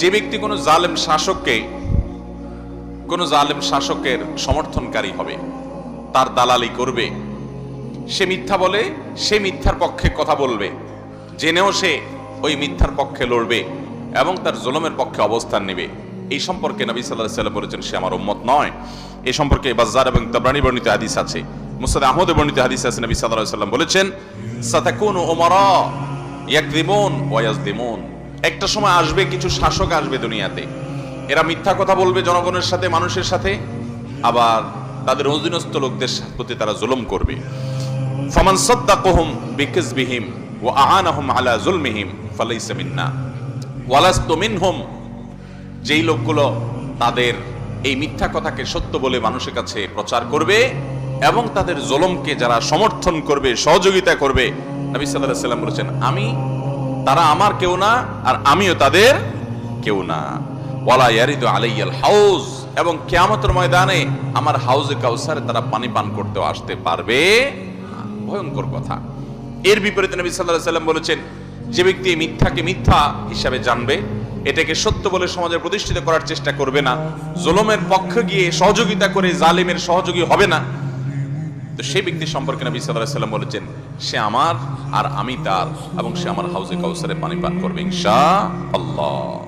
যে ব্যক্তি কোনো জালেম শাসককে, কোনো জালেম শাসকের সমর্থনকারী হবে, তার দালালি করবে, সে মিথ্যা বলে, সে মিথ্যার পক্ষে কথা বলবে, জেনেও সে ওই মিথ্যার পক্ষে লড়বে এবং তার জুলুমের পক্ষে অবস্থান নেবে। এই সম্পর্কে নবী সাল্লাহ সাল্লাম বলেছেন, সে আমার উম্মত নয়। এই সম্পর্কে বাজার এবং তাবরানি বর্ণিত হাদিস আছে মুসাদ আহমদে বর্ণিত হাদিস আছে, নবী সাল্লাহ সাল্লাম বলেছেন, সাতাকুন ওমরা ইয়াকদিমুন ওয়াজদিমুন একটা সময় আসবে, কিছু শাসক আসবে দুনিয়াতে। এরা মিথ্যা কথা বলবে জনগণের সাথে, মানুষের সাথে, আবার তাদের অধীনস্থ লোকদের প্রতি তারা জুলুম করবে। ফামান সাদ্দাকুহুম ও আহান আহম আলা যুলমিহিম ফালাইসা মিন্না। ওয়ালাস্তু মিনহুম, যেই লোকগুলো তাদের এই মিথ্যা কথাকে সত্য বলে মানুষের কাছে প্রচার করবে এবং তাদের জলমকে যারা সমর্থন করবে, সহযোগিতা করবে, নবী সাল্লাহ সাল্লাম বলেছেন, আমি তারা আমার কেউ না, আর আমিও তাদের কেউ না। ওয়ালা ইয়ারিদু আলাইয়াল হাউজ, এবং কিয়ামতের ময়দানে আমার হাউজে কাউসারে তারা পানি পান করতেও আসতে পারবে ভয়ঙ্কর কথা। এর বিপরীতে নবী আলাইহি সাল্লাম বলেছেন, যে ব্যক্তি মিথ্যাকে মিথ্যা হিসাবে জানবে, এটাকে সত্য বলে সমাজে প্রতিষ্ঠিত করার চেষ্টা করবে না। জুলুমের পক্ষে গিয়ে সহযোগিতা করে জালিমের সহযোগী হবে না। তো সেই ব্যক্তি সম্পর্কে নবী সাল্লাহ সাল্লাম বলেছেন, সে আমার আর আমি তার এবং সে আমার হাউজে কাউসারে পানি পান করবে ইনশাআল্লাহ।